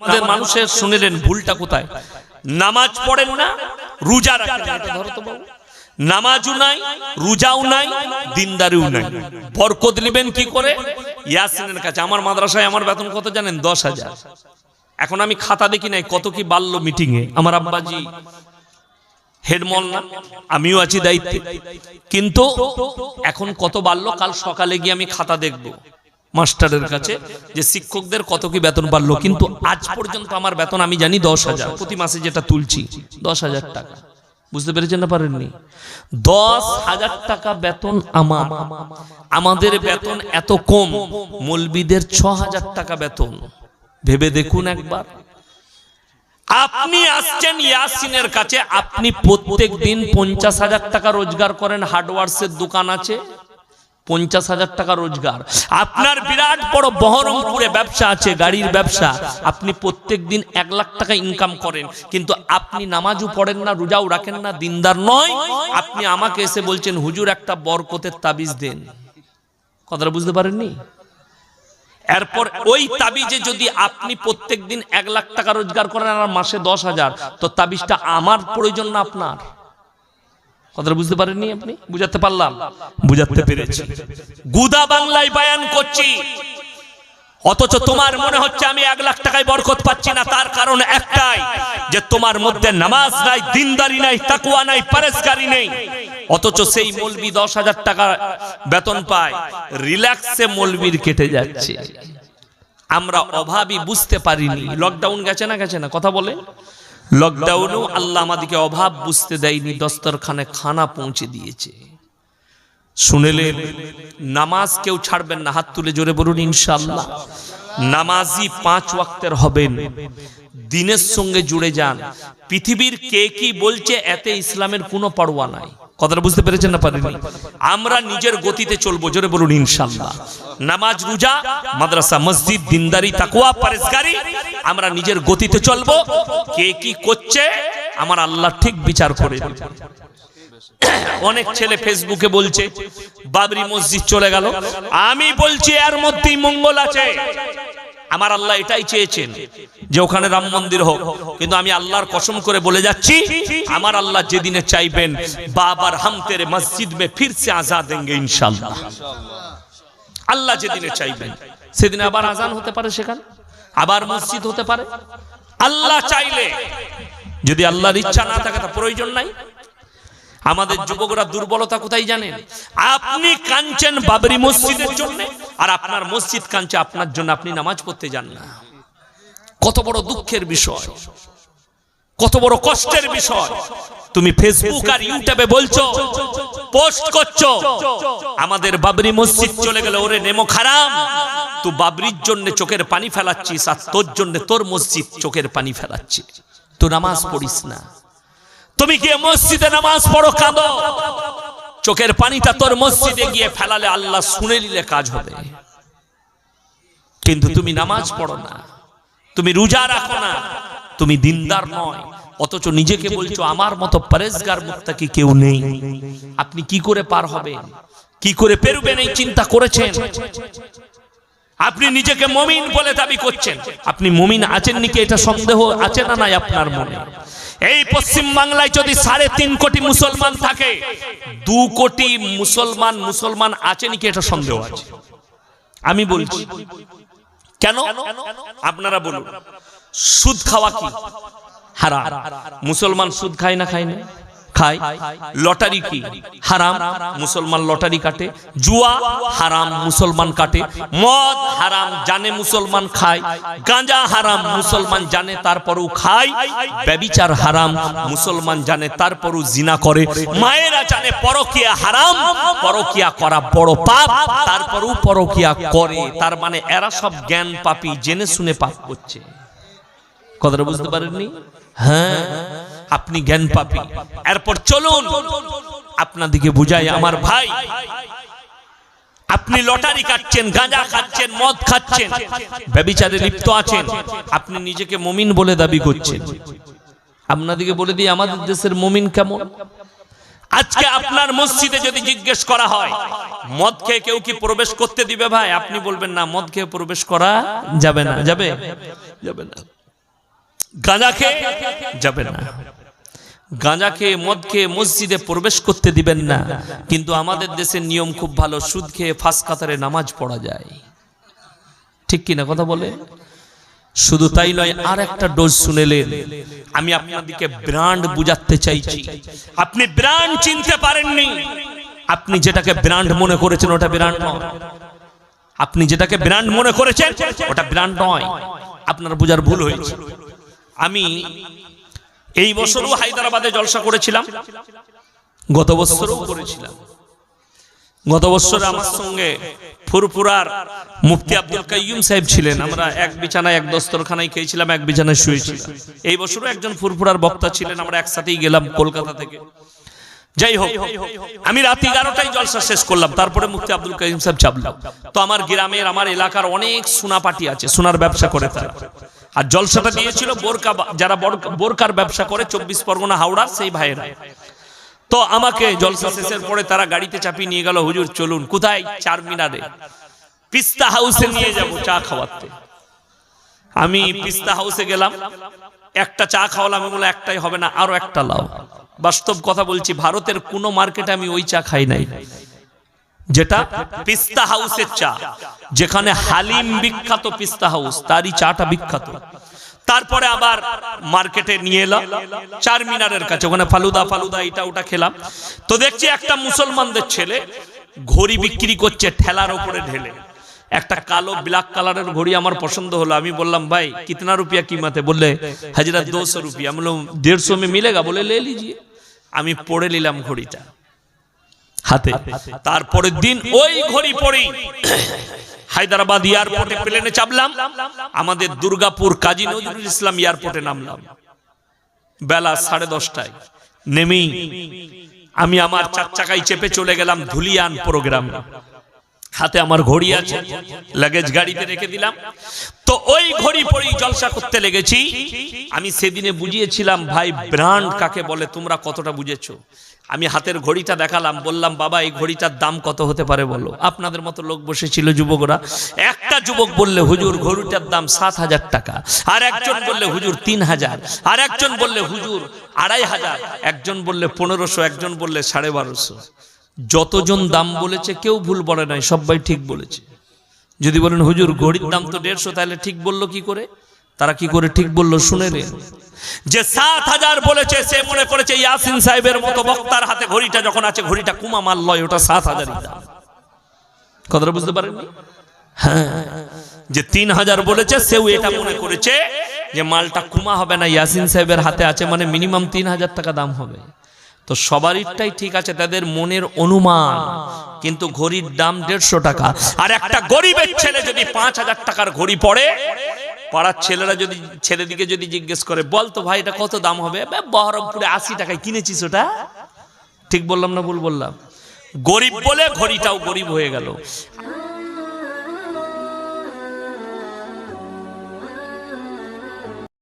আমাদের মানুষের শুনিলেন, ভুলটা কোথায়? নামাজ পড়েন না, রোজা রাখেন। নামাজও নাই, রোজাও নাই, দিনদারিও নাই। বরকত নেবেন কি করে? ইয়াসিনের কাছে। আমার মাদ্রাসায় আমার বেতন কত জানেন? দশ হাজার। এখন আমি খাতা দেখি নাই, কত কি বাল্য মিটিং এ আমার আব্বাজি হেডমল না আমিও আছি দায়িত্বে। কিন্তু এখন কত বাড়লো? কাল সকালে গিয়ে আমি খাতা দেখব। মাস্টারের কাছে যে শিক্ষকদের কত কি বেতন বাড়লো, কিন্তু আজ পর্যন্ত আমার বেতন আমি জানি দশ হাজার। প্রতি মাসে যেটা তুলছি, দশ হাজার টাকা। বুঝতে পেরেছেন না পারেননি? দশ হাজার টাকা বেতন আমার। আমাদের বেতন এত কম, মলবিদের ছ হাজার টাকা বেতন। ভেবে দেখুন একবার। আপনি আসছেন ইয়াসিনের কাছে, আপনি প্রত্যেক দিন পঞ্চাশ হাজার টাকা রোজগার করেন, হার্ডওয়ার্সের দোকান আছে। পঞ্চাশ হাজার টাকা রোজগার। আপনার বিরাট বড় বহরমপুরে ব্যবসা আছে গাড়ির ব্যবসা। আপনি প্রত্যেক দিন এক লাখ টাকা ইনকাম করেন। কিন্তু আপনি নামাজও পড়েন না রোজাও রাখেন না দিনদার নয়। আপনি আমাকে এসে বলছেন হুজুর একটা বরকতের তাবিজ দেন। কথাটা বুঝতে পারেননি? এরপর ওই তাবিজে যদি আপনি প্রত্যেক দিন এক লাখ টাকা রোজগার করেন আর মাসে দশ হাজার তো তাবিজটা আমার প্রয়োজন না আপনার? কথাটা বুঝতে পারেননি আপনি? বুঝাতে পারলাম। বুঝাতে পেরেছি। গুদা বাংলায় বায়ান করছি। অথচ তোমার মনে হচ্ছে আমি এক লাখ টাকায় বরকত পাচ্ছি না, তার কারণ একটাই, যে তোমার মধ্যে নামাজ নাই, দিনদারি নাই তাকুয়া নাই পারেসকারি নেই। অথচ সেই মলবি দশ হাজার টাকা বেতন পায়, রিল্যাক্সে মলবির কেটে যাচ্ছে। আমরা অভাবই বুঝতে পারিনি। লকডাউন গেছে না গেছে না? কথা বলে লকডাউনেও আল্লাহ আমাদেরকে অভাব বুঝতে দেয়নি, দস্তরখানে খানা পৌঁছে দিয়েছে। শুনেলেন নামাজ কেউ ছাড়বেন না, হাত তুলে জোরে বলুন ইনশাল্লাহ নামাজি পাঁচ ওয়াক্তের হবেন। দিনের সঙ্গে জুড়ে যান। পৃথিবীর কে কি বলছে এতে ইসলামের কোনো পরোয়া নাই। কথাটা বুঝতে পেরেছেন না পারেনি? আমরা নিজের গতিতে চলবো, জোরে বলুন ইনশাল্লাহ। নামাজ রোজা, মাদ্রাসা, মসজিদ, দিনদারি তাকুয়া পারেসগারি আমরা নিজের গতিতে চলবো। কে কি করছে, আমার আল্লাহ ঠিক বিচার করে অনেক ছেলে ফেসবুকে বলছে, বাবরি মসজিদ চলে গেল। আমি বলছি এর মধ্যেই মঙ্গল আছে। আমার আল্লাহ এটাই চেয়েছেন যে ওখানে রাম মন্দির হোক। কিন্তু আমি আল্লাহর কসম করে বলে যাচ্ছি, আমার আল্লাহ যেদিনে চাইবেন, বাবার হাম মসজিদ মে ফির সে আজাদ দেंगे ইনশাআল্লাহ। আল্লাহ যেদিনে চাইবেন, সেদিন আবার আজান হতে পারে সেখানে, আবার মসজিদ হতে পারে। আল্লাহ চাইলে, যদি আল্লাহর ইচ্ছা না থাকে, তা প্রয়োজন নাই। আমাদের যুবকরা দুর্বলতা কোথায় জানেন? আপনি কাঁদছেন বাবরি মসজিদের জন্য, আর আপনার মসজিদ কাঁদছে আপনার জন্য আপনি নামাজ পড়তে যান না। কত বড় দুঃখের বিষয়, কত বড় কষ্টের বিষয়। তুমি ফেসবুক আর ইউটিউবে বলছো পোস্ট করছ, আমাদের বাবরি মসজিদ চলে গেল ওরে নেমো খারাপ তো বাবরির জন্য চোখের পানি ফেলাচ্ছিস, আর তোর জন্য তোর মসজিদ চোখের পানি ফেলাচ্ছি তো নামাজ পড়িস না। তুমি গিয়ে মসজিদে নামাজ পড়ো, কাঁদো। চোখের পানিটা তোর মসজিদে গিয়ে ফেলালে আল্লাহ শুনে নিলে কাজ হবে। কিন্তু তুমি নামাজ পড়ো না। তুমি রোজা রাখো না। তুমি দিনদার নয়। অথচ নিজেকে বলছো, আমার মতো পরেশগার মুক্তাকি কেউ নেই। আপনি কি করে পার হবে কি করে পেরুবেন এই চিন্তা করেছেন? আপনি নিজেকে মমিন বলে দাবি করছেন। আপনি মমিন আছেন নাকি এটা সন্দেহ আছে না নাই আপনার মনে? এই পশ্চিম বাংলায় যদি সাড়ে তিন কোটি মুসলমান থাকে, দু কোটি মুসলমান মুসলমান আছে নাকি এটা সন্দেহ আছে? আমি বলছি, কেন? আপনারা বলুন, সুদ খাওয়া কি? হারাম। মুসলমান সুদ খায় না খায় না? খায়, লটারি কি? হারাম, মুসলমান লটারি কাটে, জুয়া হারাম, মুসলমান কাটে, মদ হারাম, জানে মুসলমান খায়, গাঁজা হারাম, মুসলমান জানে তারপরও খায়, ব্যবিচার হারাম, মুসলমান জানে তারপরও জিনা করে, মায়েরা জানে পরকিয়া হারাম, পরকিয়া করা বড় পাপ, তারপরও পরকিয়া করে, তার মানে এরা সব জ্ঞান পাপি, জেনে শুনে পাপ করছে। কথাটা বুঝতে পারেননি? হ্যাঁ। আপনি জ্ঞান পাপি। এরপর চলুন আপনাদিকে বুঝাই আমার ভাই। আপনি লটারি কাটছেন, গাঁজা খাচ্ছেন, মদ খাচ্ছেন, ব্যবিচারে লিপ্ত আছেন। আপনি নিজেকে মমিন বলে দাবি করছেন। আপনাদিকে বলে দিই, আমাদের দেশের মমিন কেমন? আজকে আপনার মসজিদে যদি জিজ্ঞেস করা হয়, মদ খেয়ে কেউ কি প্রবেশ করতে দিবে ভাই? আপনি বলবেন, না, মদ খেয়ে প্রবেশ করা যাবে না। যাবে? যাবে না। গাঁজা খেয়ে যাবেন না। গাঁজা খেয়ে, মদ খেয়ে মসজিদে প্রবেশ করতে দিবেন না। কিন্তু আমাদের দেশের নিয়ম খুব ভালো, সুদ খেয়ে ফাঁস কাতারে নামাজ পড়া যায়। ঠিক কিনা কথা বলে? শুধু তাই নয় আর একটা ডোজ শুনেলেন, আমি আপনাদেরকে ব্র্যান্ড বুঝাতে চাইছি। আপনি ব্র্যান্ড চিনতে পারেননি। আপনি যেটাকে ব্র্যান্ড মনে করেছেন, ওটা ব্র্যান্ড নয়। আপনি যেটাকে ব্র্যান্ড মনে করেছেন, ওটা ব্র্যান্ড নয়। আপনার বোঝার ভুল হয়েছে। আমি এই বছরও হায়দ্রাবাদে জলসা করেছিলাম। গত বছরও করেছিলাম। গত বছর আমার সঙ্গে ফুরপুরার মুফতি আব্দুল কাইয়ুম সাহেব ছিলেন। আমরা এক বিছানায়, এক দস্তরখানায় খেয়েছিলাম, এক বিছানায় শুয়েছিলাম। এই বছরও একজন ফুরপুরার বক্তা ছিলেন। আমরা একসাথেই গেলাম কলকাতা থেকে। যাই হোক, আমি রাত এগারোটায় জলসা শেষ করলাম। তারপরে মুফতি আব্দুল কাইম সাহেব চাপলাম। তো আমার গ্রামের, আমার এলাকার অনেক সোনা পাটি আছে। সোনার ব্যবসা করে তারা। আর জলসাটা দিয়েছিল বোরকা যারা বোরকার ব্যবসা করে, চব্বিশ পরগনা হাওড়ার সেই ভাইয়েরা। তো আমাকে জলসা শেষের পরে তারা গাড়িতে চাপিয়ে নিয়ে গেল, হুজুর, চলুন, কোথায় চার মিনারে পিস্তা হাউসে নিয়ে যাব চা খাওয়াতে। আমি পিস্তা হাউসে গেলাম, একটা চা খাওয়ালাম, আমি বলে একটাই হবে না, আরও একটা লাও। বাস্তব কথা বলছি, ভারতের কোনো মার্কেটে আমি ওই চা খাই নাই। যেটা পিস্তা হাউসের চা, যেখানে হালিম বিখ্যাত পিস্তা হাউস, তারই চাটা বিখ্যাত। তারপরে আবার মার্কেটে নিয়ে এলাম, চার মিনারের কাছে, ওখানে ফালুদা ফালুদা এটা ওটা খেলাম। তো দেখছি একটা মুসলমানদের ছেলে ঘড়ি বিক্রি করছে, ঠেলার ওপরে ঢেলে। একটা কালো, ব্ল্যাক কালারের ঘড়ি আমার পছন্দ হলো। আমি বললাম, ভাই, কিতনা রুপিয়া কিমাতে? বললে, হাজিরা দুশো রুপিয়া। আমি বললাম, দেড়শো মে মিলেগা? বলে, লে লিজিয়ে। আমি পড়ে নিলাম ঘড়িটা। হাতে। তারপরের দিন ওই ঘড়ি পরেই হায়দ্রাবাদ এয়ারপোর্টে প্লেনে চাপলাম। আমাদের দুর্গাপুর কাজী নজরুল ইসলাম এয়ারপোর্টে নামলাম। বেলা সাড়ে দশটায়। নেমেই আমি আমার চার চাকায় চেপে চলে গেলাম ধুলিয়ান প্রোগ্রাম। হাতে আমার ঘড়ি আছে লাগেজ গাড়িতে রেখে দিলাম। তো ওই ঘড়ি পরেই জলসা করতে লেগেছি। আমি সেদিনে বুঝিয়েছিলাম, ভাই ব্র্যান্ড কাকে বলে? তোমরা কতটা বুঝেছ? আমি হাতের ঘড়িটা দেখালাম, বললাম, বাবা, এই ঘড়িটার দাম কত হতে পারে বলো? আপনাদের মতো লোক বসেছিল যুবকরা। একটা যুবক বললে, হুজুর, ঘড়িটার দাম সাত হাজার টাকা। আর একজন বললে, হুজুর, তিন হাজার। আর একজন বললে, হুজুর, আড়াই হাজার। একজন বললে, পনেরোশো। একজন বললে, সাড়ে বারোশো। যতজন দাম বলেছে কেউ ভুল বলে নাই সবাই ঠিক বলেছে। যদি বলেন হুজুর ঘড়ির দাম তো দেড়শো তাহলে ঠিক বলল কি করে? তারা কি করে ঠিক বলল শুনে নেন যে সাত হাজার বলেছে সে মনে করেছে ইয়াসিন সাহেবের মতো বক্তার হাতে ঘড়িটা যখন আছে ঘড়িটা কুমা মাল লয় ওটা সাত হাজার কথাটা বুঝতে পারেননি? হ্যাঁ। যে তিন হাজার বলেছে সেও এটা মনে করেছে যে মালটা কুমা হবে না ইয়াসিন সাহেবের হাতে আছে মানে মিনিমাম তিন হাজার টাকা দাম হবে। তো সবারইটাই ঠিক আছে, তাদের মনের অনুমান। কিন্তু ঘড়ির দাম দেড়শো টাকা। আর একটা গরিবের ছেলে যদি পাঁচ হাজার টাকার ঘড়ি পড়ে, পাড়ার ছেলেরা যদি, ছেলেদিকে যদি জিজ্ঞেস করে, বল তো ভাই, এটা কত দাম হবে? বহরমপুরে আশি টাকায় কিনেছিস ওটা? ঠিক বললাম না ভুল বললাম? গরিব বলে ঘড়িটাও গরিব হয়ে গেল।